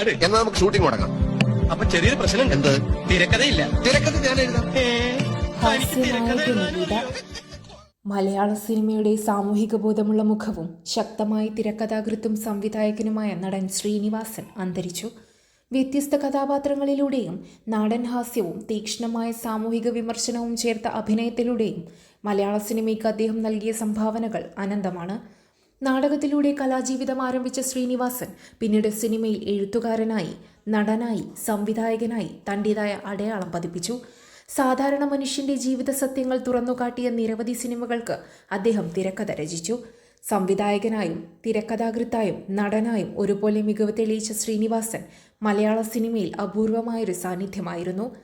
എന്നാ നമുക്ക് ഷൂട്ടിംഗ് തുടങ്ങാം അപ്പൊ ചെറിയൊരു പ്രശ്നം എന്ത്? തിരക്കഥയില്ല. തിരക്കഥ ഞാൻ എഴുതാം. മലയാള സിനിമയുടെ സാമൂഹിക ബോധമുള്ള മുഖവും ശക്തമായ തിരക്കഥാകൃത്തും സംവിധായകനുമായ നടൻ ശ്രീനിവാസൻ അന്തരിച്ചു. വ്യത്യസ്ത കഥാപാത്രങ്ങളിലൂടെയും നാടൻ ഹാസ്യവും തീക്ഷ്ണമായ സാമൂഹിക വിമർശനവും ചേർത്ത അഭിനയത്തിലൂടെയും മലയാള സിനിമയ്ക്ക് അദ്ദേഹം നൽകിയ സംഭാവനകൾ അനന്തമാണ്. നാടകത്തിലൂടെ കലാജീവിതം ആരംഭിച്ച ശ്രീനിവാസൻ പിന്നീട് സിനിമയിൽ എഴുത്തുകാരനായി നടനായി സംവിധായകനായി തന്റെതായ അടയാളം പതിപ്പിച്ചു. സാധാരണ മനുഷ്യന്റെ ജീവിത സത്യങ്ങൾ തുറന്നുകാട്ടിയ നിരവധി സിനിമകൾക്ക് അദ്ദേഹം തിരക്കഥ രചിച്ചു. സംവിധായകനായും തിരക്കഥാകൃത്തായും നടനായും ഒരുപോലെ മികവ് തെളിയിച്ച ശ്രീനിവാസൻ മലയാള സിനിമയിൽ അപൂർവമായൊരു സാന്നിധ്യമായിരുന്നു.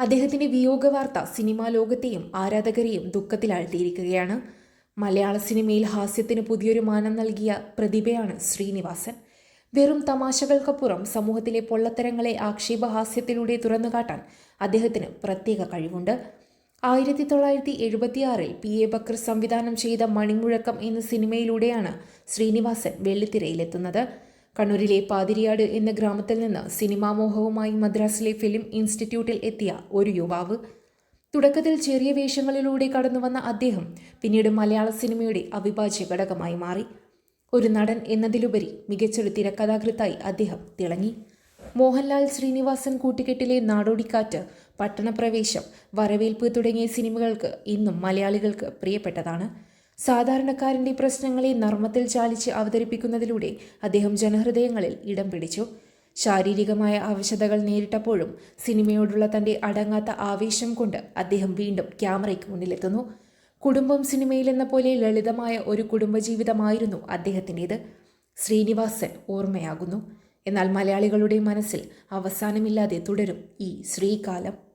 അദ്ദേഹത്തിന്റെ വിയോഗവാർത്ത സിനിമാ ലോകത്തെയും ആരാധകരെയും ദുഃഖത്തിലാഴ്ത്തിയിരിക്കുകയാണ്. മലയാള സിനിമയിൽ ഹാസ്യത്തിന് പുതിയൊരു മാനം നൽകിയ പ്രതിഭയാണ് ശ്രീനിവാസൻ. വെറും തമാശകൾക്കപ്പുറം സമൂഹത്തിലെ പൊള്ളത്തരങ്ങളെ ആക്ഷേപഹാസ്യത്തിലൂടെ തുറന്നുകാട്ടാൻ അദ്ദേഹത്തിന് പ്രത്യേക കഴിവുണ്ട്. ആയിരത്തി തൊള്ളായിരത്തി എഴുപത്തിയാറിൽ പി എ ബക്കർ സംവിധാനം ചെയ്ത മണിമുഴക്കം എന്ന സിനിമയിലൂടെയാണ് ശ്രീനിവാസൻ വെള്ളിത്തിരയിലെത്തുന്നത്. കണ്ണൂരിലെ പാതിരിയാട് എന്ന ഗ്രാമത്തിൽ നിന്ന് സിനിമാ മോഹവുമായി മദ്രാസിലെ ഫിലിം ഇൻസ്റ്റിറ്റ്യൂട്ടിൽ എത്തിയ ഒരു യുവാവ്. തുടക്കത്തിൽ ചെറിയ വേഷങ്ങളിലൂടെ കടന്നുവന്ന അദ്ദേഹം പിന്നീട് മലയാള സിനിമയുടെ അവിഭാജ്യ ഘടകമായി മാറി. ഒരു നടൻ എന്നതിലുപരി മികച്ചൊരു തിരക്കഥാകൃത്തായി അദ്ദേഹം തിളങ്ങി. മോഹൻലാൽ ശ്രീനിവാസൻ കൂട്ടുകെട്ടിലെ നാടോടിക്കാറ്റ് പട്ടണപ്രവേശം വരവേൽപ്പ് തുടങ്ങിയ സിനിമകൾക്ക് ഇന്നും മലയാളികൾക്ക് പ്രിയപ്പെട്ടതാണ്. സാധാരണക്കാരന്റെ പ്രശ്നങ്ങളെ നർമ്മത്തിൽ ചാലിച്ച് അവതരിപ്പിക്കുന്നതിലൂടെ അദ്ദേഹം ജനഹൃദയങ്ങളിൽ ഇടം പിടിച്ചു. ശാരീരികമായ അവശതകൾ നേരിട്ടപ്പോഴും സിനിമയോടുള്ള തന്റെ അടങ്ങാത്ത ആവേശം കൊണ്ട് അദ്ദേഹം വീണ്ടും ക്യാമറയ്ക്ക് മുന്നിലെത്തുന്നു. കുടുംബം സിനിമയിലെന്ന പോലെ ലളിതമായ ഒരു കുടുംബജീവിതമായിരുന്നു അദ്ദേഹത്തിന്റേത്. ശ്രീനിവാസൻ ഓർമ്മയാകുന്നു. എന്നാൽ മലയാളികളുടെ മനസ്സിൽ അവസാനമില്ലാതെ തുടരും ഈ ശ്രീകാലം.